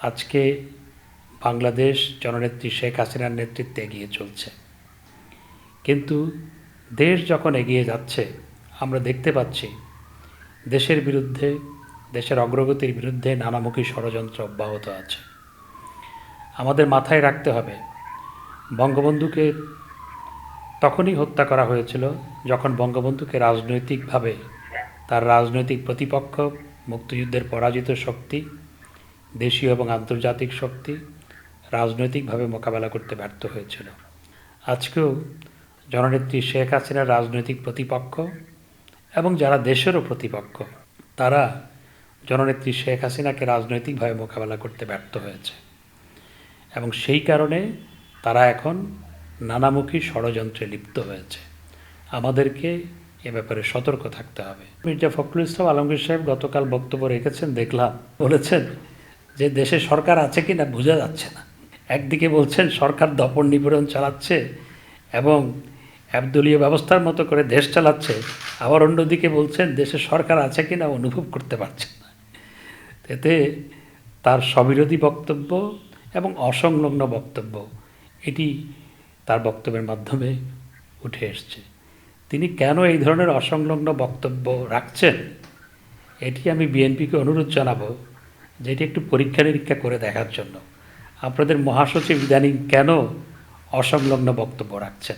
আজকে বাংলাদেশ জননেত্রী শেখ হাসিনার নেতৃত্বে এগিয়ে চলছে। কিন্তু দেশ যখন এগিয়ে যাচ্ছে, আমরা দেখতে পাচ্ছি দেশের বিরুদ্ধে, দেশের অগ্রগতির বিরুদ্ধে নানামুখী ষড়যন্ত্র অব্যাহত আছে। আমাদের মাথায় রাখতে হবে, বঙ্গবন্ধুকে তখনই হত্যা করা হয়েছিল যখন বঙ্গবন্ধুকে রাজনৈতিকভাবে তার রাজনৈতিক প্রতিপক্ষ, মুক্তিযুদ্ধের পরাজিত শক্তি দেশীয় এবং আন্তর্জাতিক শক্তি রাজনৈতিকভাবে মোকাবেলা করতে ব্যর্থ হয়েছিল। আজকেও জননেত্রী শেখ হাসিনার রাজনৈতিক প্রতিপক্ষ এবং যারা দেশেরও প্রতিপক্ষ, তারা জননেত্রী শেখ হাসিনাকে রাজনৈতিকভাবে মোকাবেলা করতে ব্যর্থ হয়েছে। এবং সেই কারণে তারা এখন নানামুখী ষড়যন্ত্রে লিপ্ত হয়েছে। আমাদেরকে এ ব্যাপারে সতর্ক থাকতে হবে। মির্জা ফখরুল ইসলাম আলমগীর সাহেব গতকাল বক্তব্য রেখেছেন, দেখলাম, বলেছেন যে দেশে সরকার আছে কি না বোঝা যাচ্ছে না। একদিকে বলছেন, সরকার দপন নিপীড়ন চালাচ্ছে এবং একদলীয় ব্যবস্থার মতো করে দেশ চালাচ্ছে। আবার অন্যদিকে বলছেন, দেশে সরকার আছে কি না অনুভব করতে পারছেন না। এতে তার স্ববিরোধী বক্তব্য এবং অসংলগ্ন বক্তব্য, এটি তার বক্তব্যের মাধ্যমে উঠে এসছে। তিনি কেন এই ধরনের অসংলগ্ন বক্তব্য রাখছেন? এটি আমি বিএনপিকে অনুরোধ জানাব। যে এটি একটু পরীক্ষা নিরীক্ষা করে দেখার জন্য। আপনাদের মহাসচিব ইদানিং কেন অসংলগ্ন বক্তব্য রাখছেন?